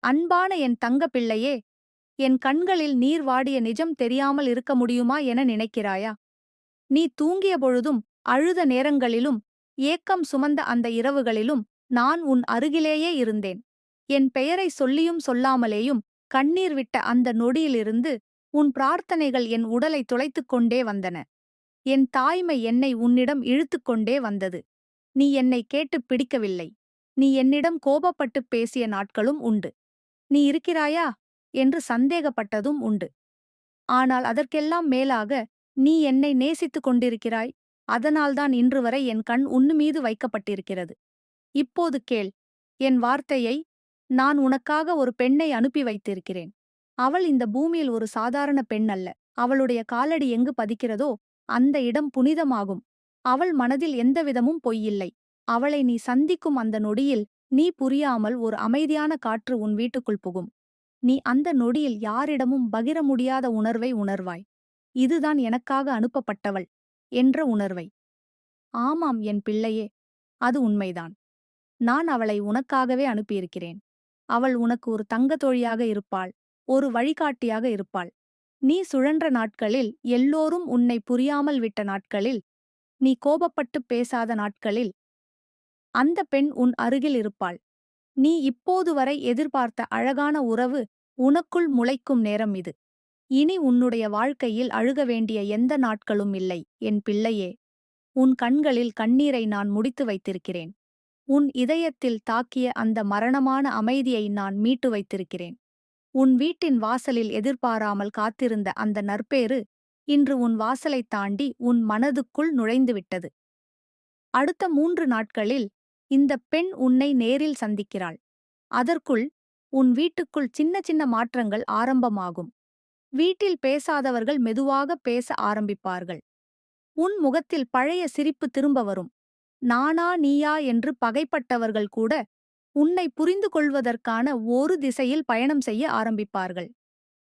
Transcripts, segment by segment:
அன்பான என் தங்க பிள்ளையே என் கண்களில் நீர் வாடிய நிஜம் தெரியாமல் இருக்க முடியுமா என நினைக்கிறாயா? நீ தூங்கிய பொழுதும் அழுத நேரங்களிலும் ஏக்கம் சுமந்த அந்த இரவுகளிலும் நான் உன் அருகிலேயே இருந்தேன். என் பெயரை சொல்லியும் சொல்லாமலேயும் கண்ணீர் விட்ட அந்த நொடியிலிருந்து உன் பிரார்த்தனைகள் என் உடலை துளைத்துக் கொண்டே வந்தன. என் தாய்மை என்னை உன்னிடம் இழுத்துக்கொண்டே வந்தது. நீ என்னை கேட்டுப் பிடிக்கவில்லை. நீ என்னிடம் கோபப்பட்டுப் பேசிய நாட்களும் உண்டு. நீ இருக்கிறாயா? என்று சந்தேகப்பட்டதும் உண்டு. ஆனால் அதற்கெல்லாம் மேலாக நீ என்னை நேசித்துக் கொண்டிருக்கிறாய்? அதனால்தான் இன்று வரை என் கண் உன்னு மீது வைக்கப்பட்டிருக்கிறது. இப்போது கேள் என் வார்த்தையை நான் உனக்காக ஒரு பெண்ணை அனுப்பி வைத்திருக்கிறேன். அவள் இந்த பூமியில் ஒரு சாதாரண பெண் அல்ல. அவளுடைய காலடி எங்கு பதிக்கிறதோ அந்த இடம் புனிதமாகும். அவள் மனதில் எந்தவிதமும் பொய்யில்லை அவளை நீ சந்திக்கும் அந்த நொடியில் நீ புரியாமல் ஒரு அமைதியான காற்று உன் வீட்டுக்குள் புகும். நீ அந்த நொடியில் யாரிடமும் பகிர முடியாத உணர்வை உணர்வாய். இதுதான் எனக்காக அனுப்பப்பட்டவள் என்ற உணர்வை. ஆமாம் என் பிள்ளையே அது உண்மைதான். நான் அவளை உனக்காகவே அனுப்பியிருக்கிறேன். அவள் உனக்கு ஒரு தங்கத்தொழியாக இருப்பாள் ஒரு வழிகாட்டியாக இருப்பாள். நீ சுழன்ற நாட்களில் எல்லோரும் உன்னை புரியாமல் விட்ட நாட்களில் நீ கோபப்பட்டுப் பேசாத நாட்களில் அந்த பெண் உன் அருகில் இருப்பாள். நீ இப்போது வரை எதிர்பார்த்த அழகான உறவு உனக்குள் முளைக்கும் நேரம் இது. இனி உன்னுடைய வாழ்க்கையில் அழுக வேண்டிய எந்த நாட்களும் இல்லை என் பிள்ளையே. உன் கண்களில் கண்ணீரை நான் முடித்து வைத்திருக்கிறேன். உன் இதயத்தில் தாக்கிய அந்த மரணமான அமைதியை நான் மீட்டு வைத்திருக்கிறேன். உன் வீட்டின் வாசலில் எதிர்பாராமல் காத்திருந்த அந்த நற்பேறு இன்று உன் வாசலைத் தாண்டி உன் மனதுக்குள் நுழைந்துவிட்டது அடுத்த மூன்று நாட்களில் இந்த பெண் உன்னை நேரில் சந்திக்கிறாள். அதற்குள் உன் வீட்டுக்குள் சின்ன சின்ன மாற்றங்கள் ஆரம்பமாகும். வீட்டில் பேசாதவர்கள் மெதுவாக பேச ஆரம்பிப்பார்கள். உன் முகத்தில் பழைய சிரிப்பு திரும்ப வரும். நானா நீயா? என்று பகைப்பட்டவர்கள் கூட உன்னை புரிந்து கொள்வதற்கான ஒரு திசையில் பயணம் செய்ய ஆரம்பிப்பார்கள்.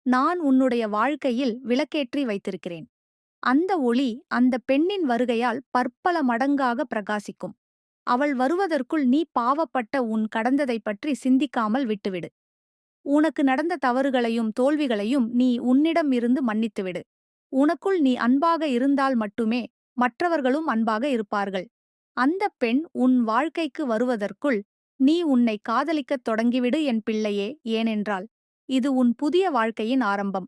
நான் உன்னுடைய வாழ்க்கையில் விளக்கேற்றி வைத்திருக்கிறேன். அந்த ஒளி அந்த பெண்ணின் வருகையால் பற்பல மடங்காக பிரகாசிக்கும். அவள் வருவதற்குள் நீ பாவப்பட்ட உன் கடந்ததைப் பற்றி சிந்திக்காமல் விட்டுவிடு. உனக்கு நடந்த தவறுகளையும் தோல்விகளையும் நீ உன்னிடம் இருந்து மன்னித்துவிடு. உனக்குள் நீ அன்பாக இருந்தால் மட்டுமே மற்றவர்களும் அன்பாக இருப்பார்கள். அந்த பெண் உன் வாழ்க்கைக்கு வருவதற்குள் நீ உன்னை காதலிக்கத் தொடங்கிவிடு என் பிள்ளையே ஏனென்றால் இது உன் புதிய வாழ்க்கையின் ஆரம்பம்.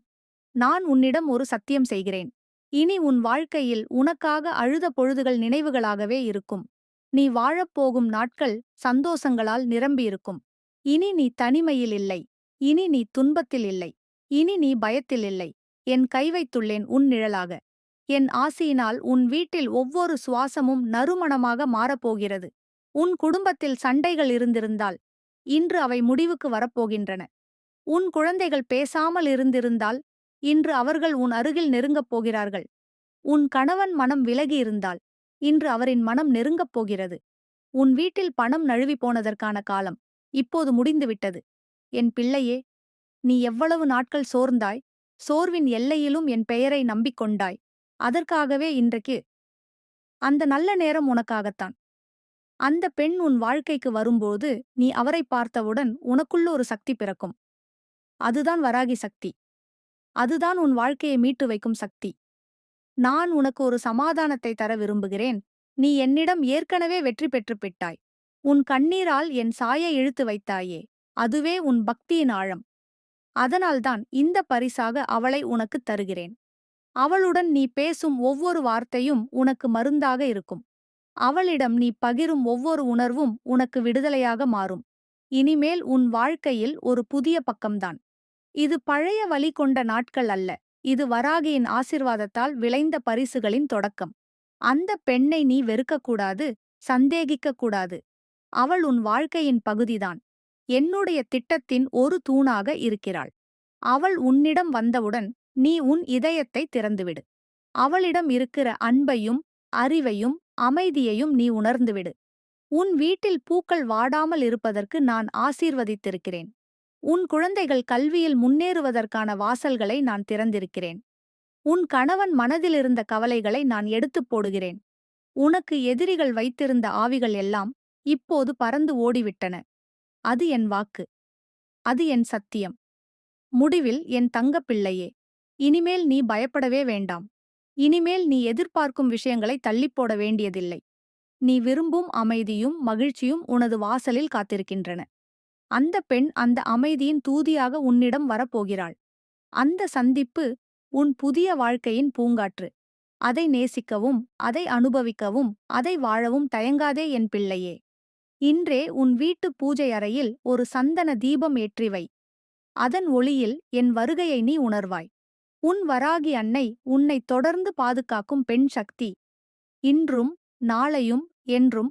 நான் உன்னிடம் ஒரு சத்தியம் செய்கிறேன். இனி உன் வாழ்க்கையில் உனக்காக அழுத பொழுதுகள் நினைவுகளாகவே இருக்கும். நீ வாழப்போகும் நாட்கள் சந்தோஷங்களால் நிரம்பியிருக்கும். இனி நீ தனிமையில் இல்லை. இனி நீ துன்பத்தில் இல்லை. இனி நீ பயத்தில் இல்லை. என் கை வைத்துள்ளேன் உன் நிழலாக. என் ஆசியினால் உன் வீட்டில் ஒவ்வொரு சுவாசமும் நறுமணமாக மாறப்போகிறது. உன் குடும்பத்தில் சண்டைகள் இருந்திருந்தால் இன்று அவை முடிவுக்கு வரப்போகின்றன. உன் குழந்தைகள் பேசாமல் இருந்திருந்தால் இன்று அவர்கள் உன் அருகில் நெருங்கப் போகிறார்கள். உன் கணவன் மனம் விலகியிருந்தால் இன்று அவரின் மனம் நெருங்கப் போகிறது. உன் வீட்டில் பணம் நழுவி போனதற்கான காலம். இப்போது முடிந்துவிட்டது. என் பிள்ளையே நீ எவ்வளவு நாட்கள் சோர்ந்தாய்? சோர்வின் எல்லையிலும் என் பெயரை நம்பிக்கொண்டாய் அதற்காகவே இன்றைக்கு அந்த நல்ல நேரம் உனக்காகத்தான். அந்த பெண் உன் வாழ்க்கைக்கு வரும்போது நீ அவரை பார்த்தவுடன் உனக்குள்ள ஒரு சக்தி பிறக்கும். அதுதான் வராகி சக்தி. அதுதான் உன் வாழ்க்கையை மீட்டு வைக்கும் சக்தி. நான் உனக்கு ஒரு சமாதானத்தை தர விரும்புகிறேன். நீ என்னிடம் ஏற்கனவே வெற்றி பெற்று விட்டாய். உன் கண்ணீரால் என் சாயை இழுத்து வைத்தாயே. அதுவே உன் பக்தியின் ஆழம். அதனால்தான் இந்த பரிசாக அவளை உனக்குத் தருகிறேன். அவளுடன் நீ பேசும் ஒவ்வொரு வார்த்தையும் உனக்கு மருந்தாக இருக்கும். அவளிடம் நீ பகிரும் ஒவ்வொரு உணர்வும் உனக்கு விடுதலையாக மாறும். இனிமேல் உன் வாழ்க்கையில் ஒரு புதிய பக்கம்தான். இது பழைய வழி கொண்ட நாட்கள் அல்ல. இது வராகியின் ஆசிர்வாதத்தால் விளைந்த பரிசுகளின் தொடக்கம். அந்த பெண்ணை நீ வெறுக்கக்கூடாது சந்தேகிக்கக்கூடாது. அவள் உன் வாழ்க்கையின் பகுதிதான். என்னுடைய திட்டத்தின் ஒரு தூணாக இருக்கிறாள். அவள் உன்னிடம் வந்தவுடன் நீ உன் இதயத்தை திறந்துவிடு. அவளிடம் இருக்கிற அன்பையும் அறிவையும் அமைதியையும் நீ உணர்ந்துவிடு. உன் வீட்டில் பூக்கள் வாடாமல் இருப்பதற்கு நான் ஆசீர்வதித்திருக்கிறேன். உன் குழந்தைகள் கல்வியில் முன்னேறுவதற்கான வாசல்களை நான் திறந்திருக்கிறேன். உன் கணவன் மனதிலிருந்த கவலைகளை நான் எடுத்துப் போடுகிறேன். உனக்கு எதிரிகள் வைத்திருந்த ஆவிகள் எல்லாம் இப்போது பறந்து ஓடிவிட்டன. அது என் வாக்கு. அது என் சத்தியம். முடிவில் என் தங்கப் பிள்ளையே இனிமேல் நீ பயப்படவே வேண்டாம். இனிமேல் நீ எதிர்பார்க்கும் விஷயங்களை தள்ளிப்போட வேண்டியதில்லை. நீ விரும்பும் அமைதியும் மகிழ்ச்சியும் உனது வாசலில் காத்திருக்கின்றன. அந்த பெண் அந்த அமைதியின் தூதியாக உன்னிடம் வரப்போகிறாள். அந்த சந்திப்பு உன் புதிய வாழ்க்கையின் பூங்காற்று. அதை நேசிக்கவும் அதை அனுபவிக்கவும் அதை வாழவும் தயங்காதே என் பிள்ளையே. இன்றே உன் வீட்டு பூஜை அறையில் ஒரு சந்தன தீபம் ஏற்றிவை அதன் ஒளியில் என் வருகையை நீ உணர்வாய். உன் வராகி அன்னை உன்னை தொடர்ந்து பாதுகாக்கும் பெண் சக்தி. இன்றும் நாளையும் என்றும்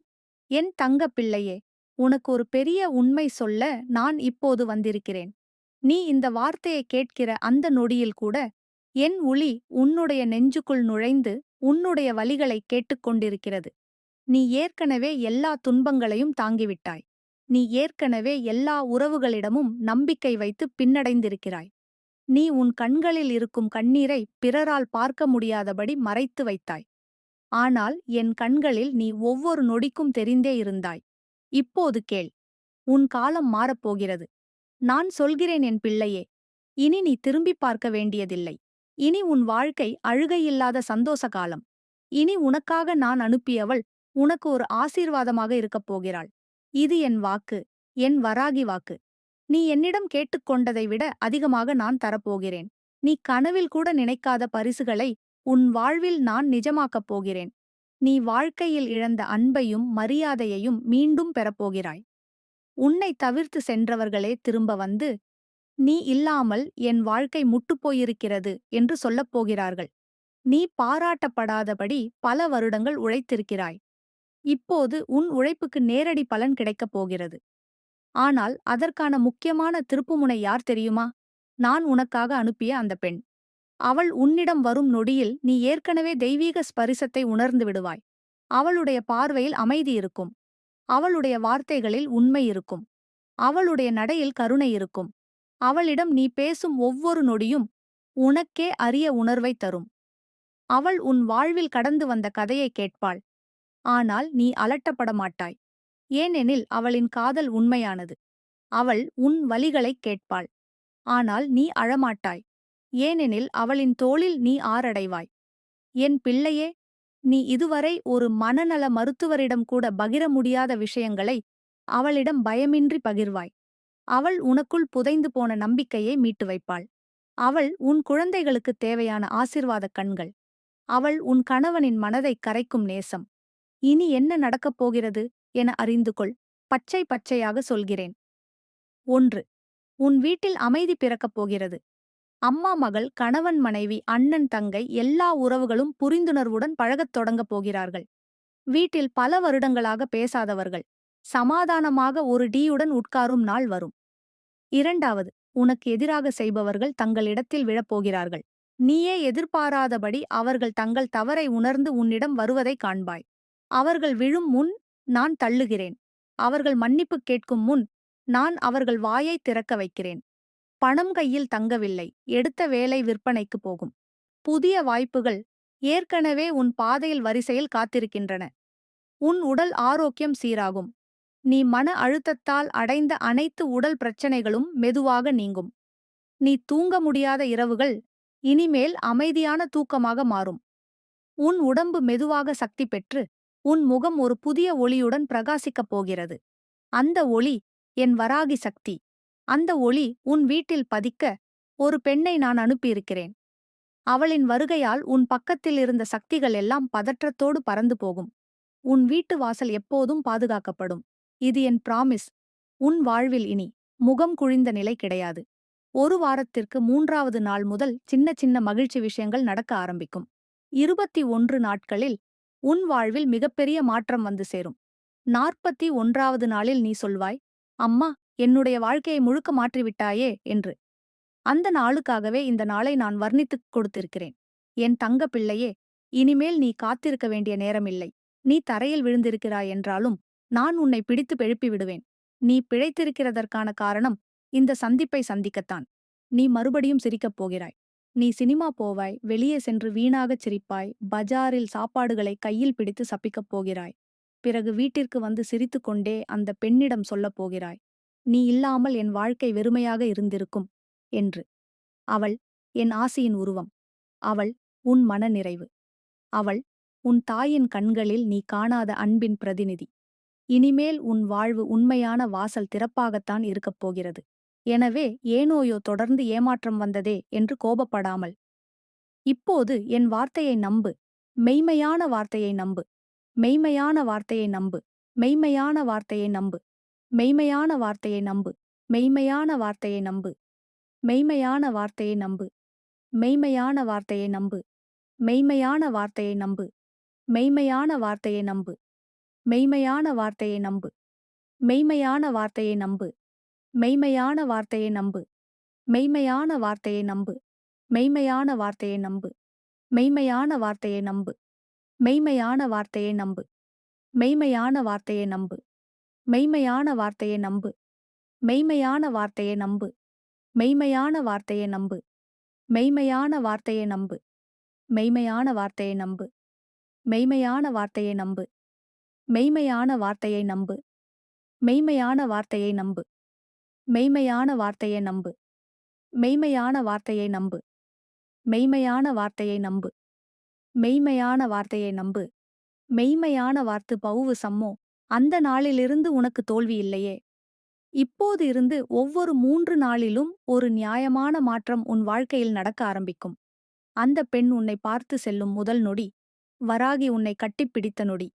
என் தங்கப் பிள்ளையே. உனக்கு ஒரு பெரிய உண்மை சொல்ல நான் இப்போது வந்திருக்கிறேன். நீ இந்த வார்த்தையை கேட்கிற அந்த நொடியில் கூட என் ஒளி உன்னுடைய நெஞ்சுக்குள் நுழைந்து உன்னுடைய வலிகளை கேட்டுக்கொண்டிருக்கிறது நீ ஏற்கனவே எல்லா துன்பங்களையும் தாங்கிவிட்டாய். நீ ஏற்கனவே எல்லா உறவுகளிடமும் நம்பிக்கை வைத்து பின்னடைந்திருக்கிறாய். நீ உன் கண்களில் இருக்கும் கண்ணீரை பிறரால் பார்க்க முடியாதபடி மறைத்து வைத்தாய். ஆனால் என் கண்களில் நீ ஒவ்வொரு நொடிக்கும் தெரிந்தே இருந்தாய். இப்போது கேள். உன் காலம் மாறப்போகிறது. நான் சொல்கிறேன் என் பிள்ளையே இனி நீ திரும்பி பார்க்க வேண்டியதில்லை. இனி உன் வாழ்க்கை அழுகையில்லாத சந்தோஷ காலம். இனி உனக்காக நான் அனுப்பியவள் உனக்கு ஒரு ஆசீர்வாதமாக இருக்கப் போகிறாள். இது என் வாக்கு என் வராகி வாக்கு. நீ என்னிடம் கேட்டுக்கொண்டதை விட அதிகமாக நான் தரப்போகிறேன். நீ கனவில் கூட நினைக்காத பரிசுகளை உன் வாழ்வில் நான் நிஜமாக்கப் போகிறேன். நீ வாழ்க்கையில் இழந்த அன்பையும் மரியாதையையும் மீண்டும் பெறப்போகிறாய். உன்னை தவிர்த்து சென்றவர்களே திரும்ப வந்து நீ இல்லாமல் என் வாழ்க்கை முட்டுப்போயிருக்கிறது என்று சொல்லப் போகிறார்கள். நீ பாராட்டப்படாதபடி பல வருடங்கள் உழைத்திருக்கிறாய். இப்போது உன் உழைப்புக்கு நேரடி பலன் கிடைக்கப் போகிறது. ஆனால் அதற்கான முக்கியமான திருப்புமுனை யார் தெரியுமா? நான் உனக்காக அனுப்பிய அந்த பெண். அவள் உன்னிடம் வரும் நொடியில் நீ ஏற்கனவே தெய்வீக ஸ்பரிசத்தை உணர்ந்து விடுவாய். அவளுடைய பார்வையில் அமைதி இருக்கும். அவளுடைய வார்த்தைகளில் உண்மை இருக்கும். அவளுடைய நடையில் கருணை இருக்கும். அவளிடம் நீ பேசும் ஒவ்வொரு நொடியும் உனக்கே அரிய உணர்வை தரும். அவள் உன் வாழ்வில் கடந்து வந்த கதையை கேட்பாள். ஆனால் நீ அலட்டப்பட மாட்டாய். ஏனெனில் அவளின் காதல் உண்மையானது. அவள் உன் வலிகளைக் கேட்பாள். ஆனால் நீ அழமாட்டாய். ஏனெனில் அவளின் தோளில் நீ ஆறடைவாய். என் பிள்ளையே நீ இதுவரை ஒரு மனநல மருத்துவரிடம் கூட பகிர முடியாத விஷயங்களை அவளிடம் பயமின்றி பகிர்வாய். அவள் உனக்குள் புதைந்து போன நம்பிக்கையை மீட்டு வைப்பாள். அவள் உன் குழந்தைகளுக்குத் தேவையான ஆசிர்வாதக் கண்கள். அவள் உன் கணவனின் மனதைக் கரைக்கும் நேசம். இனி என்ன நடக்கப் போகிறது என அறிந்து கொள் பச்சை பச்சையாக சொல்கிறேன். ஒன்று உன் வீட்டில் அமைதி பிறக்கப் போகிறது. அம்மா மகள் கணவன் மனைவி அண்ணன் தங்கை எல்லா உறவுகளும் புரிந்துணர்வுடன் பழகத் தொடங்கப் போகிறார்கள். வீட்டில் பல வருடங்களாக பேசாதவர்கள். சமாதானமாக ஒரு டீயுடன் உட்காரும் நாள் வரும். இரண்டாவது உனக்கு எதிராக செய்பவர்கள் தங்களிடத்தில் விழப்போகிறார்கள் நீயே எதிர்பாராதபடி அவர்கள் தங்கள் தவறை உணர்ந்து உன்னிடம் வருவதைக் காண்பாய். அவர்கள் விழும் முன் நான் தள்ளுகிறேன். அவர்கள் மன்னிப்பு கேட்கும் முன் நான் அவர்கள் வாயைத் திறக்க வைக்கிறேன். பணம் கையில் தங்கவில்லை. எடுத்த வேலை விற்பனைக்கு போகும். புதிய வாய்ப்புகள் ஏற்கனவே உன் பாதையில் வரிசையில் காத்திருக்கின்றன. உன் உடல் ஆரோக்கியம் சீராகும். நீ மன அழுத்தத்தால் அடைந்த அனைத்து உடல் பிரச்சனைகளும் மெதுவாக நீங்கும். நீ தூங்க முடியாத இரவுகள் இனிமேல் அமைதியான தூக்கமாக மாறும். உன் உடம்பு மெதுவாக சக்தி பெற்று உன் முகம் ஒரு புதிய ஒளியுடன் பிரகாசிக்கப் போகிறது. அந்த ஒளி என் வராகி சக்தி. அந்த ஒளி உன் வீட்டில் பதிக்க ஒரு பெண்ணை நான் அனுப்பியிருக்கிறேன். அவளின் வருகையால் உன் பக்கத்தில் இருந்த சக்திகள் எல்லாம் பதற்றத்தோடு பறந்து போகும். உன் வீட்டு வாசல் எப்போதும் பாதுகாக்கப்படும். இது என் பிராமிஸ் உன் வாழ்வில் இனி முகம் குழிந்த நிலை கிடையாது. ஒரு வாரத்திற்கு மூன்றாவது நாள் முதல் சின்ன சின்ன மகிழ்ச்சி விஷயங்கள் நடக்க ஆரம்பிக்கும். இருபத்தி ஒன்று நாட்களில் உன் வாழ்வில் மிகப்பெரிய மாற்றம் வந்து சேரும். நாற்பத்தி ஒன்றாவது நாளில் நீ சொல்வாய் அம்மா என்னுடைய வாழ்க்கையை முழுக்க மாற்றிவிட்டாயே என்று. அந்த நாளுக்காகவே இந்த நாளை நான் வர்ணித்துக் கொடுத்திருக்கிறேன். என் தங்க பிள்ளையே இனிமேல் நீ காத்திருக்க வேண்டிய நேரமில்லை. நீ தரையில் விழுந்திருக்கிறாய் என்றாலும் நான் உன்னை பிடித்து பெழுப்பி விடுவேன். நீ பிழைத்திருக்கிறதற்கான காரணம் இந்த சந்திப்பை சந்திக்கத்தான். நீ மறுபடியும் சிரிக்கப் போகிறாய். நீ சினிமா போவாய் வெளியே சென்று வீணாகச் சிரிப்பாய் பஜாரில் சாப்பாடுகளை கையில் பிடித்து சப்பிக்கப் போகிறாய். பிறகு வீட்டிற்கு வந்து சிரித்துக்கொண்டே அந்த பெண்ணிடம் சொல்லப் போகிறாய். நீ இல்லாமல் என் வாழ்க்கை வெறுமையாக இருந்திருக்கும் என்று. அவள் என் ஆசையின் உருவம். அவள் உன் மனநிறைவு. அவள் உன் தாயின் கண்களில் நீ காணாத அன்பின் பிரதிநிதி. இனிமேல் உன் வாழ்வு உண்மையான வாசல் திறப்பாகத்தான் இருக்கப் போகிறது. எனவே ஏனோயோ தொடர்ந்து ஏமாற்றம் வந்ததே என்று கோபப்படாமல். இப்போது என் வார்த்தையை நம்பு. மெய்மையான வார்த்தையை நம்பு. மெய்மையான வார்த்தையை நம்பு. மெய்மையான வார்த்தையை நம்பு. மெய்மையான வார்த்தையை நம்பு மெய்மையான வார்த்தையை நம்பு மெய்மையான வார்த்தையை நம்பு மெய்மையான வார்த்தையை நம்பு மெய்மையான வார்த்தையை நம்பு மெய்மையான வார்த்தையை நம்பு மெய்மையான வார்த்தையை நம்பு மெய்மையான வார்த்தையை நம்பு மெய்மையான வார்த்தையை நம்பு மெய்மையான வார்த்தையை நம்பு மெய்மையான வார்த்தையை நம்பு மெய்மையான வார்த்தையை நம்பு மெய்மையான வார்த்தையை நம்பு மெய்மையான வார்த்தையை நம்பு மெய்மையான வார்த்தையை நம்பு மெய்மையான வார்த்தையை நம்பு மெய்மையான வார்த்தையை நம்பு மெய்மையான வார்த்தையை நம்பு மெய்மையான வார்த்தையை நம்பு மெய்மையான வார்த்தையை நம்பு மெய்மையான வார்த்தையை நம்பு மெய்மையான வார்த்தையை நம்பு மெய்மையான வார்த்தையை நம்பு மெய்மையான வார்த்தையை நம்பு மெய்மையான வார்த்தையை நம்பு மெய்மையான வார்த்தையை நம்பு மெய்மையான வார்த்து பவுவு சம்மோ அந்த நாளிலிருந்து உனக்கு தோல்வி இல்லையே. இப்போது இருந்து ஒவ்வொரு மூன்று நாளிலும் ஒரு நியாயமான மாற்றம் உன் வாழ்க்கையில் நடக்க ஆரம்பிக்கும். அந்த பெண் உன்னை பார்த்து செல்லும் முதல் நொடி வராகி உன்னை கட்டிப்பிடித்த நொடி.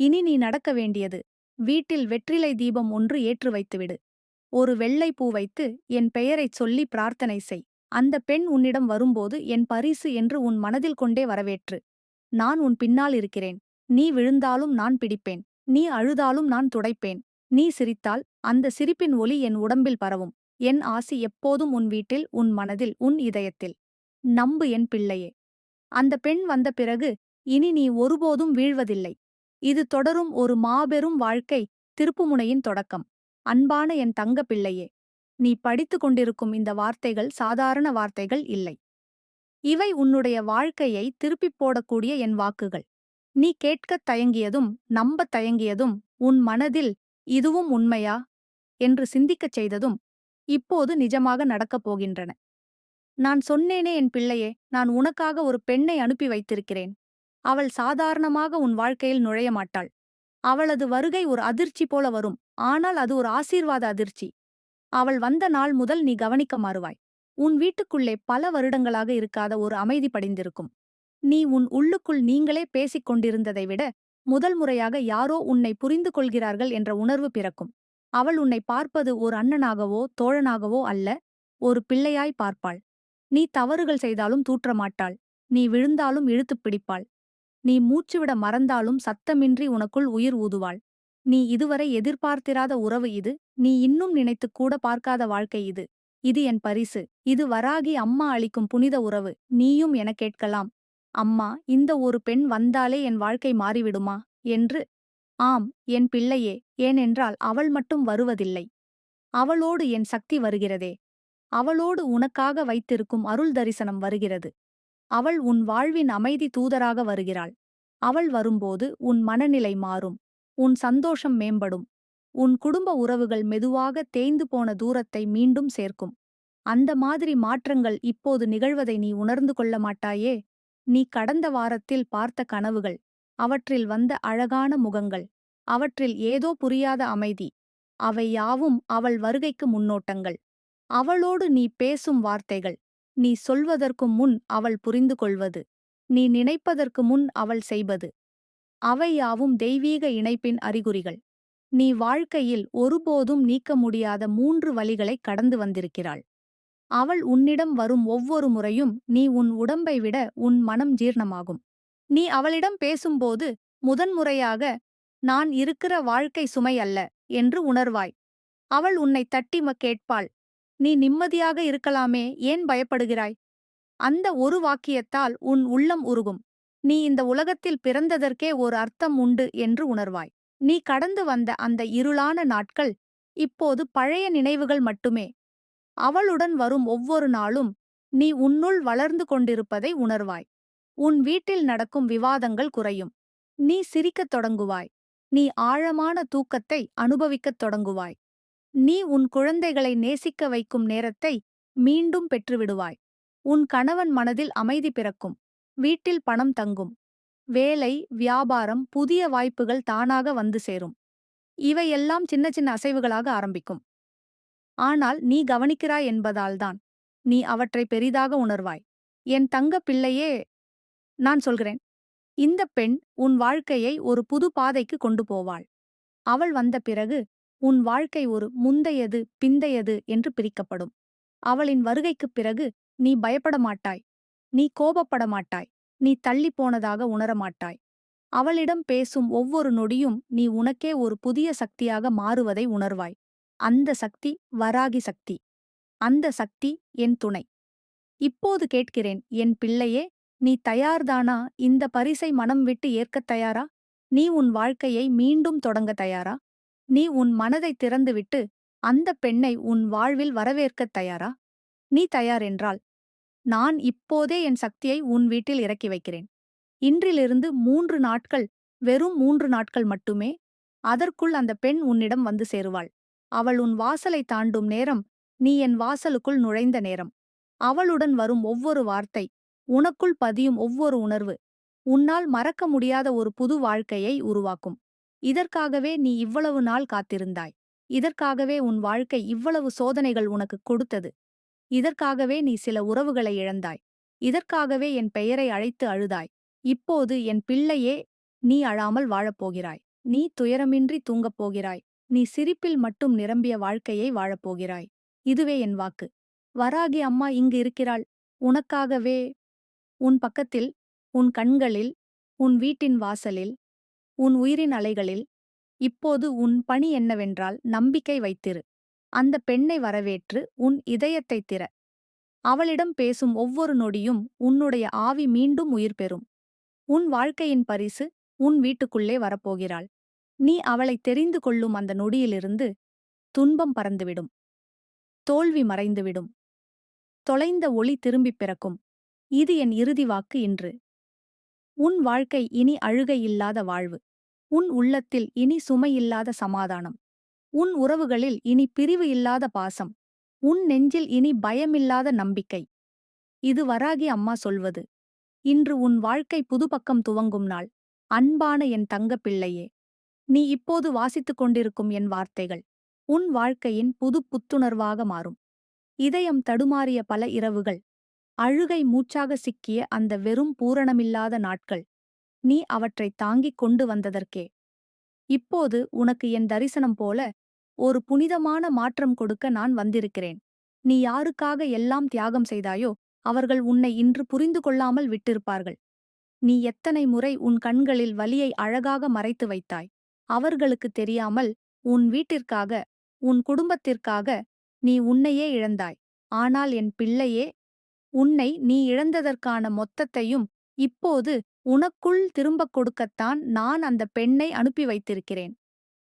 இனி நீ நடக்க வேண்டியது வீட்டில் வெற்றிலை தீபம் ஒன்று ஏற்று வைத்துவிடு ஒரு வெள்ளை பூ வைத்து என் பெயரைச் சொல்லி பிரார்த்தனை செய். அந்த பெண் உன்னிடம் வரும்போது என் பரிசு என்று உன் மனதில் கொண்டே வரவேற்று நான் உன் பின்னால் இருக்கிறேன். நீ விழுந்தாலும் நான் பிடிப்பேன். நீ அழுதாலும் நான் துடைப்பேன். நீ சிரித்தால் அந்த சிரிப்பின் ஒலி என் உடம்பில் பரவும். என் ஆசி எப்போதும் உன் வீட்டில் உன் மனதில் உன் இதயத்தில். நம்பு என் பிள்ளையே. அந்த பெண் வந்த பிறகு இனி நீ ஒருபோதும் வீழ்வதில்லை. இது தொடரும் ஒரு மாபெரும் வாழ்க்கை திருப்புமுனையின் தொடக்கம். அன்பான என் தங்க பிள்ளையே நீ படித்து கொண்டிருக்கும் இந்த வார்த்தைகள் சாதாரண வார்த்தைகள் இல்லை. இவை உன்னுடைய வாழ்க்கையை திருப்பிப் போடக்கூடிய என் வாக்குகள். நீ கேட்கத் தயங்கியதும் நம்பத் தயங்கியதும் உன் மனதில் இதுவும் உண்மையா? என்று சிந்திக்கச் செய்ததும் இப்போது நிஜமாக நடக்கப் போகின்றன. நான் சொன்னேனே என் பிள்ளையே நான் உனக்காக ஒரு பெண்ணை அனுப்பி வைத்திருக்கிறேன். அவள் சாதாரணமாக உன் வாழ்க்கையில் நுழைய மாட்டாள். அவளது வருகை ஒரு அதிர்ச்சி போல வரும் ஆனால் அது ஒரு ஆசீர்வாத அதிர்ச்சி. அவள் வந்த நாள் முதல் நீ கவனிக்க மாறுவாய். உன் வீட்டுக்குள்ளே பல வருடங்களாக இருக்காத ஒரு அமைதி படிந்திருக்கும். நீ உன் உள்ளுக்குள் நீங்களே பேசிக் கொண்டிருந்ததை விட முதல் முறையாக யாரோ உன்னை புரிந்து கொள்கிறார்கள் என்ற உணர்வு பிறக்கும். அவள் உன்னை பார்ப்பது ஒரு அண்ணனாகவோ தோழனாகவோ அல்ல ஒரு பிள்ளையாய் பார்ப்பாள். நீ தவறுகள் செய்தாலும் தூற்றமாட்டாள் நீ விழுந்தாலும் இழுத்துப் பிடிப்பாள். நீ மூச்சுவிட மறந்தாலும் சத்தமின்றி உனக்குள் உயிர் ஊதுவாள். நீ இதுவரை எதிர்பார்த்திராத உறவு இது. நீ இன்னும் நினைத்துக் கூட பார்க்காத வாழ்க்கை இது. இது என் பரிசு. இது வராகி அம்மா அளிக்கும் புனித உறவு. நீயும் என கேட்கலாம். அம்மா இந்த ஒரு பெண் வந்தாலே என் வாழ்க்கை மாறிவிடுமா? என்று ஆம் என் பிள்ளையே ஏனென்றால் அவள் மட்டும் வருவதில்லை. அவளோடு என் சக்தி வருகிறதே. அவளோடு உனக்காக வைத்திருக்கும் அருள் தரிசனம் வருகிறது. அவள் உன் வாழ்வின் அமைதி தூதராக வருகிறாள். அவள் வரும்போது உன் மனநிலை மாறும். உன் சந்தோஷம் மேம்படும். உன் குடும்ப உறவுகள் மெதுவாக தேய்ந்து போன தூரத்தை மீண்டும் சேர்க்கும். அந்த மாதிரி மாற்றங்கள் இப்போது நிகழ்வதை நீ உணர்ந்து கொள்ள மாட்டாயே? நீ கடந்த வாரத்தில் பார்த்த கனவுகள் அவற்றில் வந்த அழகான முகங்கள் அவற்றில் ஏதோ புரியாத அமைதி அவை யாவும் அவள் வருகைக்கு முன்னோட்டங்கள். அவளோடு நீ பேசும் வார்த்தைகள் நீ சொல்வதற்கு முன் அவள் புரிந்து கொள்வது நீ நினைப்பதற்கு முன் அவள் செய்வது. அவை யாவும் தெய்வீக இணைப்பின் அறிகுறிகள். நீ வாழ்க்கையில் ஒருபோதும் நீக்க முடியாத மூன்று வழிகளை கடந்து வந்திருக்கிறாள். அவள் உன்னிடம் வரும் ஒவ்வொரு முறையும் நீ உன் உடம்பை விட உன் மனம் ஜீர்ணமாகும். நீ அவளிடம் பேசும்போது முதன்முறையாக நான் இருக்கிற வாழ்க்கை சுமை அல்ல என்று உணர்வாய். அவள் உன்னை தட்டி கேட்பாள் நீ நிம்மதியாக இருக்கலாமே ஏன் பயப்படுகிறாய்? அந்த ஒரு வாக்கியத்தால் உன் உள்ளம் உருகும். நீ இந்த உலகத்தில் பிறந்ததற்கே ஒரு அர்த்தம் உண்டு என்று உணர்வாய். நீ கடந்து வந்த அந்த இருளான நாட்கள் இப்போது பழைய நினைவுகள் மட்டுமே. அவளுடன் வரும் ஒவ்வொரு நாளும் நீ உன்னுள் வளர்ந்து கொண்டிருப்பதை உணர்வாய். உன் வீட்டில் நடக்கும் விவாதங்கள் குறையும். நீ சிரிக்கத் தொடங்குவாய். நீ ஆழமான தூக்கத்தை அனுபவிக்கத் தொடங்குவாய். நீ உன் குழந்தைகளை நேசிக்க வைக்கும் நேரத்தை மீண்டும் பெற்றுவிடுவாய். உன் கணவன் மனதில் அமைதி பிறக்கும். வீட்டில் பணம் தங்கும். வேலை வியாபாரம் புதிய வாய்ப்புகள் தானாக வந்து சேரும். இவையெல்லாம் சின்ன சின்ன அசைவுகளாக ஆரம்பிக்கும். ஆனால் நீ கவனிக்கிறாய் என்பதால்தான். நீ அவற்றை பெரிதாக உணர்வாய். என் தங்க பிள்ளையே நான் சொல்கிறேன். இந்த பெண் உன் வாழ்க்கையை ஒரு புது பாதைக்கு கொண்டு போவாள். அவள் வந்த பிறகு உன் வாழ்க்கை ஒரு முந்தையது பிந்தையது என்று பிரிக்கப்படும். அவளின் வருகைக்குப் பிறகு நீ பயப்பட மாட்டாய். நீ கோபப்பட மாட்டாய். நீ தள்ளிப் போனதாக உணரமாட்டாய் அவளிடம் பேசும் ஒவ்வொரு நொடியும் நீ உனக்கே ஒரு புதிய சக்தியாக மாறுவதை உணர்வாய். அந்த சக்தி வராகி சக்தி. அந்த சக்தி என் துணை. இப்போது கேட்கிறேன் என் பிள்ளையே நீ தயார்தானா? இந்த பரிசை மனம் விட்டு ஏற்கத் தயாரா? நீ உன் வாழ்க்கையை மீண்டும் தொடங்க தயாரா? நீ உன் மனதை திறந்துவிட்டு அந்த பெண்ணை உன் வாழ்வில் வரவேற்கத் தயாரா? நீ தயார் என்றால் நான் இப்போதே என் சக்தியை உன் வீட்டில் இறக்கி வைக்கிறேன். இன்றிலிருந்து மூன்று நாட்கள் வெறும் மூன்று நாட்கள் மட்டுமே அதற்குள் அந்த பெண் உன்னிடம் வந்து சேருவாள். அவள் உன் வாசலை தாண்டும் நேரம் நீ என் வாசலுக்குள் நுழைந்த நேரம். அவளுடன் வரும் ஒவ்வொரு வார்த்தை உனக்குள் பதியும் ஒவ்வொரு உணர்வு உன்னால் மறக்க முடியாத ஒரு புது வாழ்க்கையை உருவாக்கும். இதற்காகவே நீ இவ்வளவு நாள் காத்திருந்தாய். இதற்காகவே உன் வாழ்க்கை இவ்வளவு சோதனைகள் உனக்கு கொடுத்தது. இதற்காகவே நீ சில உறவுகளை இழந்தாய். இதற்காகவே என் பெயரை அழைத்து அழுதாய். இப்போது என் பிள்ளையே நீ அழாமல் வாழப்போகிறாய் நீ துயரமின்றி தூங்கப் போகிறாய். நீ சிரிப்பில் மட்டும் நிரம்பிய வாழ்க்கையை வாழப்போகிறாய். இதுவே என் வாக்கு. வராகி அம்மா இங்கு இருக்கிறாள். உனக்காகவே உன் பக்கத்தில் உன் கண்களில் உன் வீட்டின் வாசலில் உன் உயிரின் அலைகளில் இப்போது உன் பணி என்னவென்றால் நம்பிக்கை வைத்திரு. அந்த பெண்ணை வரவேற்று உன் இதயத்தைத் திற. அவளிடம் பேசும் ஒவ்வொரு நொடியும் உன்னுடைய ஆவி மீண்டும் உயிர் பெறும். உன் வாழ்க்கையின் பரிசு உன் வீட்டுக்குள்ளே வரப்போகிறாள். நீ அவளை தெரிந்து கொள்ளும் அந்த நொடியிலிருந்து துன்பம் பறந்துவிடும். தோல்வி மறைந்துவிடும். தொலைந்த ஒளி திரும்பிப் பிறக்கும். இது என் இறுதி வாக்கு இன்று. உன் வாழ்க்கை இனி அழுகை இல்லாத வாழ்வு. உன் உள்ளத்தில் இனி சுமையில்லாத சமாதானம். உன் உறவுகளில் இனி பிரிவு இல்லாத பாசம். உன் நெஞ்சில் இனி பயமில்லாத நம்பிக்கை. இது வராகி அம்மா சொல்வது. இன்று உன் வாழ்க்கை புதுப்பக்கம் துவங்கும் நாள். அன்பான என் தங்கப்பிள்ளையே நீ இப்போது வாசித்துக் கொண்டிருக்கும் என் வார்த்தைகள் உன் வாழ்க்கையின் புது புத்துணர்வாக மாறும். இதயம் தடுமாறிய பல இரவுகள் அழுகை மூச்சாக சிக்கிய அந்த வெறும் பூரணமில்லாத நாட்கள் நீ அவற்றைத் தாங்கிக் கொண்டு வந்ததற்கே. இப்போது உனக்கு என் தரிசனம் போல ஒரு புனிதமான மாற்றம் கொடுக்க நான் வந்திருக்கிறேன். நீ யாருக்காக எல்லாம் தியாகம் செய்தாயோ அவர்கள் உன்னை இன்று புரிந்து கொள்ளாமல் விட்டிருப்பார்கள். நீ எத்தனை முறை உன் கண்களில் வலியை அழகாக மறைத்து வைத்தாய். அவர்களுக்கு தெரியாமல் உன் வீட்டிற்காக உன் குடும்பத்திற்காக நீ உன்னையே இழந்தாய். ஆனால் என் பிள்ளையே உன்னை நீ இழந்ததற்கான மொத்தத்தையும் இப்போது உனக்குள் திரும்பக் கொடுக்கத்தான் நான் அந்த பெண்ணை அனுப்பி வைத்திருக்கிறேன்.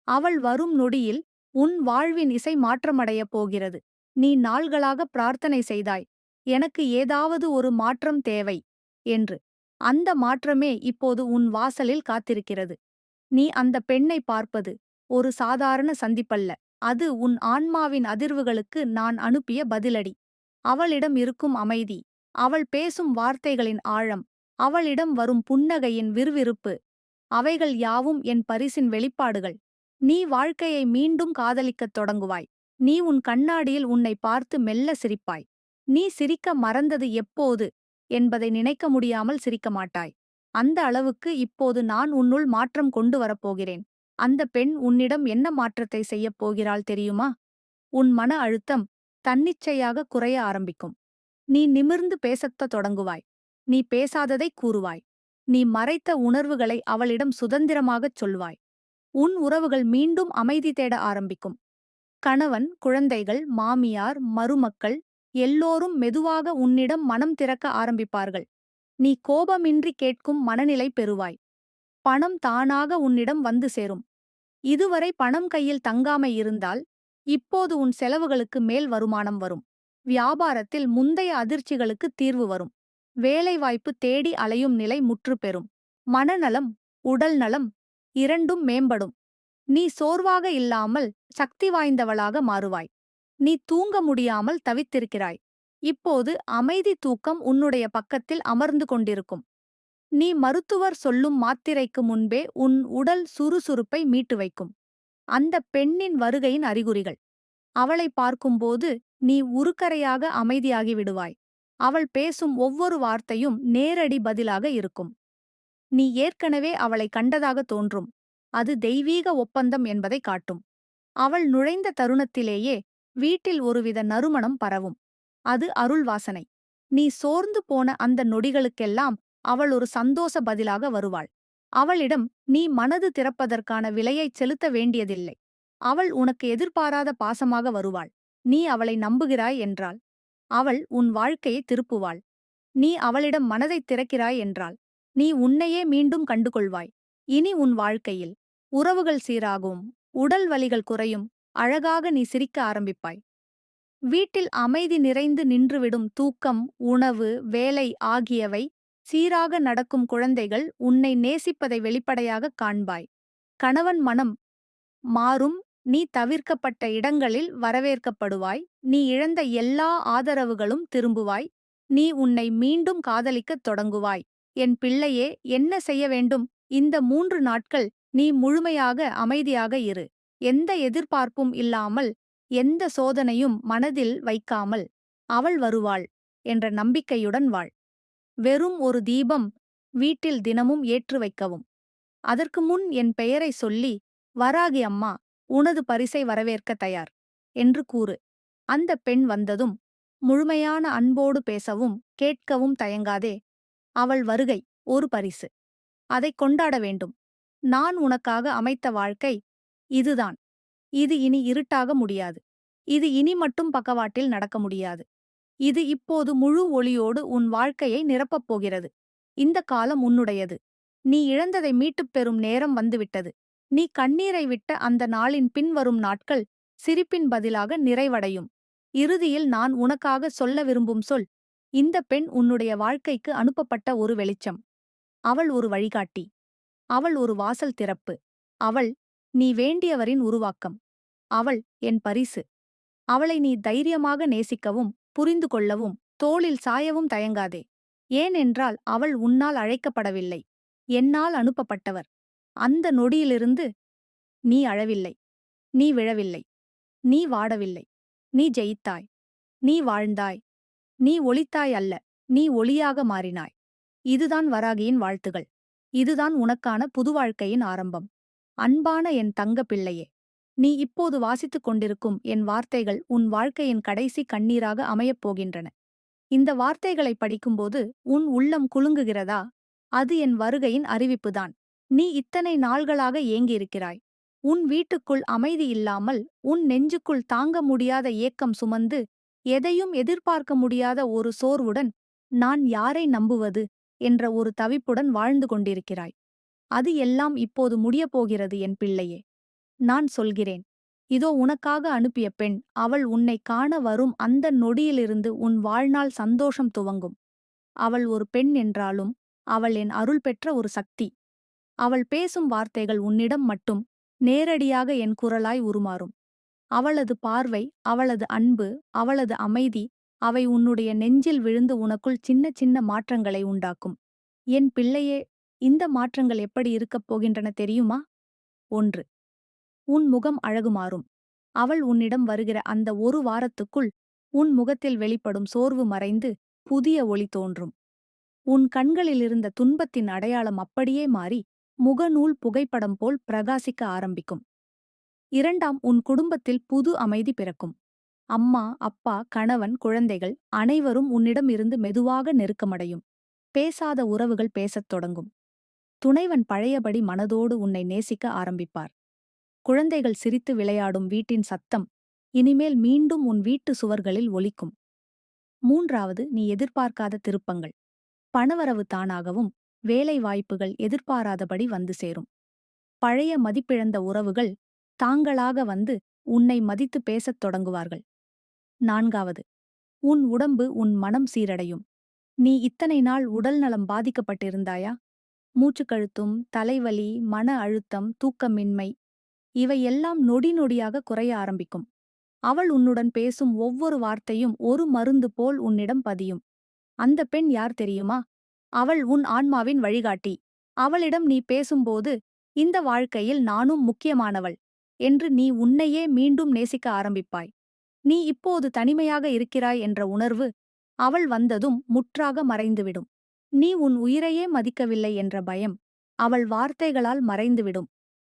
அவள் வரும் நொடியில் உன் வாழ்வின் இசை மாற்றமடையப் போகிறது. நீ நாள்களாக பிரார்த்தனை செய்தாய். எனக்கு ஏதாவது ஒரு மாற்றம் தேவை என்று. அந்த மாற்றமே இப்போது உன் வாசலில் காத்திருக்கிறது. நீ அந்த பெண்ணை பார்ப்பது ஒரு சாதாரண சந்திப்பல்ல. அது உன் ஆன்மாவின் அதிர்வுகளுக்கு நான் அனுப்பிய பதிலடி. அவளிடம் இருக்கும் அமைதி அவள் பேசும் வார்த்தைகளின் ஆழம் அவளிடம் வரும் புன்னகையின் விறுவிறுப்பு அவைகள் யாவும் என் பரிசின் வெளிப்பாடுகள். நீ வாழ்க்கையை மீண்டும் காதலிக்கத் தொடங்குவாய். நீ உன் கண்ணாடியில் உன்னை பார்த்து மெல்ல சிரிப்பாய். நீ சிரிக்க மறந்தது எப்போது என்பதை நினைக்க முடியாமல் சிரிக்க மாட்டாய். அந்த அளவுக்கு இப்போது நான் உன்னுள் மாற்றம் கொண்டு வரப்போகிறேன். அந்த பெண் உன்னிடம் என்ன மாற்றத்தை செய்யப் போகிறாள் தெரியுமா? உன் மன அழுத்தம் தன்னிச்சையாக குறைய ஆரம்பிக்கும். நீ நிமிர்ந்து பேசத்த தொடங்குவாய். நீ பேசாததை கூறுவாய். நீ மறைத்த உணர்வுகளை அவளிடம் சுதந்திரமாகச் சொல்வாய். உன் உறவுகள் மீண்டும் அமைதி தேட ஆரம்பிக்கும். கணவன் குழந்தைகள் மாமியார் மருமக்கள் எல்லோரும் மெதுவாக உன்னிடம் மனம் திறக்க ஆரம்பிப்பார்கள். நீ கோபமின்றி கேட்கும் மனநிலை பெறுவாய். பணம் தானாக உன்னிடம் வந்து சேரும். இதுவரை பணம் கையில் தங்காமை இருந்தால் இப்போது உன் செலவுகளுக்கு மேல் வருமானம் வரும். வியாபாரத்தில் முந்தைய அதிர்ச்சிகளுக்கு தீர்வு வரும். வேலைவாய்ப்பு தேடி அலையும் நிலை முற்று பெறும். மனநலம் உடல் நலம் இரண்டும் மேம்படும். நீ சோர்வாக இல்லாமல் சக்தி வாய்ந்தவளாக மாறுவாய். நீ தூங்க முடியாமல் தவித்திருக்கிறாய். இப்போது அமைதி தூக்கம் உன்னுடைய பக்கத்தில் அமர்ந்து கொண்டிருக்கும். நீ மருத்துவர் சொல்லும் மாத்திரைக்கு முன்பே உன் உடல் சுறுசுறுப்பை மீட்டு வைக்கும். அந்த பெண்ணின் வருகையின் அறிகுறிகள். அவளை பார்க்கும்போது நீ உருக்கரையாக அமைதியாகி விடுவாய். அவள் பேசும் ஒவ்வொரு வார்த்தையும் நேரடி பதிலாக இருக்கும். நீ ஏற்கனவே அவளை கண்டதாக தோன்றும். அது தெய்வீக ஒப்பந்தம் என்பதை காட்டும். அவள் நுழைந்த தருணத்திலேயே வீட்டில் ஒருவித நறுமணம் பரவும். அது அருள் வாசனை. நீ சோர்ந்து போன அந்த நொடிகளுக்கெல்லாம் அவள் ஒரு சந்தோஷ பதிலாக வருவாள். அவளிடம் நீ மனது திறப்பதற்கான விலையைச் செலுத்த வேண்டியதில்லை. அவள் உனக்கு எதிர்பாராத பாசமாக வருவாள். நீ அவளை நம்புகிறாய் என்றாள். அவள் உன் வாழ்க்கையை திருப்புவாள். நீ அவளிடம் மனதைத் திறக்கிறாய் என்றால் நீ உன்னையே மீண்டும் கண்டுகொள்வாய். இனி உன் வாழ்க்கையில் உறவுகள் சீராகும் உடல் வலிகள் குறையும் அழகாக நீ சிரிக்க ஆரம்பிப்பாய். வீட்டில் அமைதி நிறைந்து நின்றுவிடும் தூக்கம் உணவு வேலை ஆகியவை சீராக நடக்கும் குழந்தைகள் உன்னை நேசிப்பதை வெளிப்படையாகக் காண்பாய். கணவன் மனம் மாறும் நீ தவிர்க்கப்பட்ட இடங்களில் வரவேற்கப்படுவாய் நீ இழந்த எல்லா ஆதரவுகளும் திரும்புவாய் நீ உன்னை மீண்டும் காதலிக்கத் தொடங்குவாய். என் பிள்ளையே என்ன செய்ய வேண்டும்? இந்த மூன்று நாட்கள் நீ முழுமையாக அமைதியாக இரு. எந்த எதிர்பார்ப்பும் இல்லாமல் எந்த சோதனையும் மனதில் வைக்காமல் அவள் வருவாள் என்ற நம்பிக்கையுடன் வாழ். வெறும் ஒரு தீபம் வீட்டில் தினமும் ஏற்று வைக்கவும். அதற்கு முன் என் பெயரை சொல்லி வராகி அம்மா உனது பரிசை வரவேற்க தயார் என்று கூறு. அந்த பெண் வந்ததும் முழுமையான அன்போடு பேசவும் கேட்கவும் தயங்காதே அவள் வருகை ஒரு பரிசு. அதைக் கொண்டாட வேண்டும். நான் உனக்காக அமைத்த வாழ்க்கை இதுதான். இது இனி இருட்டாக முடியாது. இது இனி மட்டும் பக்கவாட்டில் நடக்க முடியாது. இது இப்போது முழு ஒளியோடு உன் வாழ்க்கையை நிரப்பப் போகிறது. இந்த காலம் உன்னுடையது. நீ இழந்ததை மீட்டுப் பெறும் நேரம் வந்துவிட்டது. நீ கண்ணீரை விட்ட அந்த நாளின் பின்வரும் நாட்கள் சிரிப்பின் பதிலாக நிறைவடையும். இறுதியில் நான் உனக்காக சொல்ல விரும்பும் சொல் இந்த பெண் உன்னுடைய வாழ்க்கைக்கு அனுப்பப்பட்ட ஒரு வெளிச்சம். அவள் ஒரு வழிகாட்டி. அவள் ஒரு வாசல் திறப்பு. அவள் நீ வேண்டியவரின் உருவாக்கம். அவள் என் பரிசு. அவளை நீ தைரியமாக நேசிக்கவும் புரிந்து கொள்ளவும் தோளில் சாயவும் தயங்காதே. ஏனென்றால் அவள் உன்னால் அழைக்கப்படவில்லை. என்னால் அனுப்பப்பட்டவர். அந்த நொடியிலிருந்து நீ அழவில்லை. நீ விழவில்லை. நீ வாடவில்லை. நீ ஜெயித்தாய். நீ வாழ்ந்தாய். நீ ஒளித்தாய் அல்ல. நீ ஒளியாக மாறினாய். இதுதான் வராகியின் வாழ்த்துகள். இதுதான் உனக்கான புது வாழ்க்கையின் ஆரம்பம். அன்பான என் தங்க பிள்ளையே நீ இப்போது வாசித்துக் கொண்டிருக்கும் என் வார்த்தைகள் உன் வாழ்க்கையின் கடைசி கண்ணீராக அமையப் போகின்றன. இந்த வார்த்தைகளை படிக்கும்போது உன் உள்ளம் குலுங்குகிறதா? அது என் வருகையின் அறிவிப்புதான். நீ இத்தனை நாள்களாக ஏங்கியிருக்கிறாய். உன் வீட்டுக்குள் அமைதி இல்லாமல் உன் நெஞ்சுக்குள் தாங்க முடியாத ஏக்கம் சுமந்து எதையும் எதிர்பார்க்க முடியாத ஒரு சோர்வுடன் நான் யாரை நம்புவது? என்ற ஒரு தவிப்புடன் வாழ்ந்து கொண்டிருக்கிறாய். அது எல்லாம் இப்போது முடியப் போகிறது என் பிள்ளையே. நான் சொல்கிறேன். இதோ உனக்காக அனுப்பிய பெண் அவள் உன்னை காண வரும் அந்த நொடியிலிருந்து உன் வாழ்நாள் சந்தோஷம் துவங்கும். அவள் ஒரு பெண் என்றாலும் அவள் என் அருள் பெற்ற ஒரு சக்தி. அவள் பேசும் வார்த்தைகள் உன்னிடம் மட்டும் நேரடியாக என் குரலாய் உருமாறும். அவளது பார்வை அவளது அன்பு அவளது அமைதி அவை உன்னுடைய நெஞ்சில் விழுந்து உனக்குள் சின்ன சின்ன மாற்றங்களை உண்டாக்கும். என் பிள்ளையே இந்த மாற்றங்கள் எப்படி இருக்கப் போகின்றன தெரியுமா? ஒன்று உன் முகம் அழகு மாறும். அவள் உன்னிடம் வருகிற அந்த ஒரு வாரத்துக்குள் உன் முகத்தில் வெளிப்படும் சோர்வு மறைந்து புதிய ஒளி தோன்றும். உன் கண்களிலிருந்த துன்பத்தின் அடையாளம் அப்படியே மாறி முகநூல் புகைப்படம் போல் பிரகாசிக்க ஆரம்பிக்கும். இரண்டாம் உன் குடும்பத்தில் புது அமைதி பிறக்கும். அம்மா அப்பா கணவன் குழந்தைகள் அனைவரும் உன்னிடம் இருந்து மெதுவாக நெருக்கமடையும். பேசாத உறவுகள் பேசத் தொடங்கும். துணைவன் பழையபடி மனதோடு உன்னை நேசிக்க ஆரம்பிப்பார். குழந்தைகள் சிரித்து விளையாடும் வீட்டின் சத்தம் இனிமேல் மீண்டும் உன் வீட்டு சுவர்களில் ஒலிக்கும். மூன்றாவது நீ எதிர்பார்க்காத திருப்பங்கள். பணவரவு தானாகவும் வேலை வாய்ப்புகள் எதிர்பாராதபடி வந்து சேரும். பழைய மதிப்பிழந்த உறவுகள் தாங்களாக வந்து உன்னை மதித்து பேசத் தொடங்குவார்கள். நான்காவது உன் உடம்பு உன் மனம் சீரடையும். நீ இத்தனை நாள் உடல் நலம் பாதிக்கப்பட்டிருந்தாயா? மூச்சுக்கழுத்தும் தலைவலி மன அழுத்தம் தூக்கமின்மை இவையெல்லாம் நொடி நொடியாக குறைய ஆரம்பிக்கும். அவள் உன்னுடன் பேசும் ஒவ்வொரு வார்த்தையும் ஒரு மருந்து போல் உன்னிடம் பதியும். அந்த பெண் யார் தெரியுமா? அவள் உன் ஆன்மாவின் வழிகாட்டி. அவளிடம் நீ பேசும்போது இந்த வாழ்க்கையில் நானும் முக்கியமானவள் என்று நீ உன்னையே மீண்டும் நேசிக்க ஆரம்பிப்பாய். நீ இப்போது தனிமையாக இருக்கிறாய் என்ற உணர்வு அவள் வந்ததும் முற்றாக மறைந்துவிடும். நீ உன் உயிரையே மதிக்கவில்லை என்ற பயம் அவள் வார்த்தைகளால் மறைந்துவிடும்.